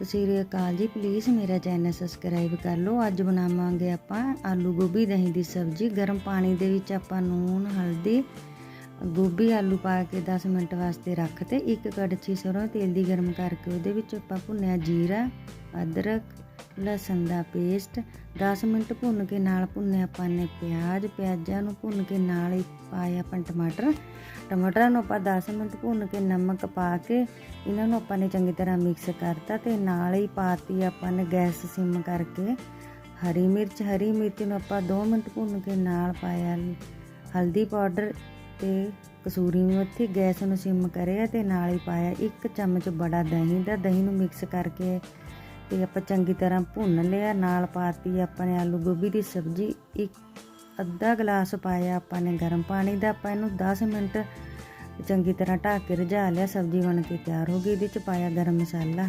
ਤਸਵੀਰ ਅਕਾਲ ਜੀ। ਪਲੀਜ਼ ਮੇਰਾ ਚੈਨਲ ਸਬਸਕ੍ਰਾਈਬ ਕਰ ਲਓ। ਅੱਜ ਬਣਾਵਾਂਗੇ ਆਪਾਂ ਆਲੂ ਗੋਭੀ, ਦਹੀਂ ਦੀ ਸਬਜ਼ੀ। ਗਰਮ ਪਾਣੀ ਦੇ ਵਿੱਚ ਆਪਾਂ ਨੂਨ ਹਲਦੀ ਗੋਭੀ ਆਲੂ ਪਾ ਕੇ 10 ਮਿੰਟ ਵਾਸਤੇ ਰੱਖ ਤੇ ਇੱਕ ਕੜਛੀ ਸਰੋਂ ਤੇਲ ਦੀ ਗਰਮ ਕਰਕੇ ਉਹਦੇ ਵਿੱਚ ਆਪਾਂ ਭੁੰਨਿਆ ਜੀਰਾ, ਅਦਰਕ, ਲਸਣ ਦਾ ਪੇਸਟ 10 ਮਿੰਟ ਭੁੰਨ ਕੇ ਨਾਲ ਭੁੰਨੇ ਆਪਾਂ ਨੇ ਪਿਆਜ਼, ਪਿਆਜ਼ਾਂ ਨੂੰ ਭੁੰਨ ਕੇ ਨਾਲ ਹੀ ਪਾਏ ਆਪਾਂ ਟਮਾਟਰ। ਟਮਾਟਰਾਂ ਨੂੰ ਆਪਾਂ 10 ਮਿੰਟ ਭੁੰਨ ਕੇ ਨਮਕ ਪਾ ਕੇ ਇਹਨਾਂ ਨੂੰ ਆਪਾਂ ਨੇ ਚੰਗੀ ਤਰ੍ਹਾਂ ਮਿਕਸ ਕਰਤਾ ਤੇ ਨਾਲ ਹੀ ਪਾਤੀ ਆਪਾਂ ਨੇ ਗੈਸ ਸਿਮ ਕਰਕੇ। ਹਰੀ ਮਿਰਚ ਹਰੀ ਮਿਰਚ ਨੂੰ ਆਪਾਂ 2 ਮਿੰਟ ਭੁੰਨ ਕੇ ਨਾਲ ਪਾਇਆ। ਹਲਦੀ ਪਾਊਡਰ ਤੇ ਕਸੂਰੀ ਮੇਥੀ ਗੈਸ ਨੂੰ ਸਿਮ ਕਰਿਆ ਤੇ ਨਾਲ ਹੀ ਪਾਇਆ ਇੱਕ ਚਮਚ ਬੜਾ ਦਹੀਂ ਦਾ, ਦਹੀਂ ਨੂੰ ਮਿਕਸ ਕਰਕੇ ਤੇ ਆਪਾਂ ਚੰਗੀ ਤਰ੍ਹਾਂ ਭੁੰਨ ਲਿਆ, ਨਾਲ ਪਾਤੀ ਆਪਾਂ ਨੇ ਆਲੂ ਗੋਭੀ ਦੀ ਸਬਜ਼ੀ, ਇੱਕ ਅੱਧਾ ਗਲਾਸ ਪਾਇਆ ਆਪਾਂ ਨੇ ਗਰਮ ਪਾਣੀ ਦਾ, ਆਪਾਂ ਇਹਨੂੰ 10 ਮਿੰਟ ਚੰਗੀ ਤਰ੍ਹਾਂ ਢੱਕ ਕੇ ਰਝਾ ਲਿਆ, ਸਬਜ਼ੀ ਬਣ ਕੇ ਤਿਆਰ ਹੋ ਗਈ, ਇਹਦੇ ਚ ਪਾਇਆ ਗਰਮ ਮਸਾਲਾ।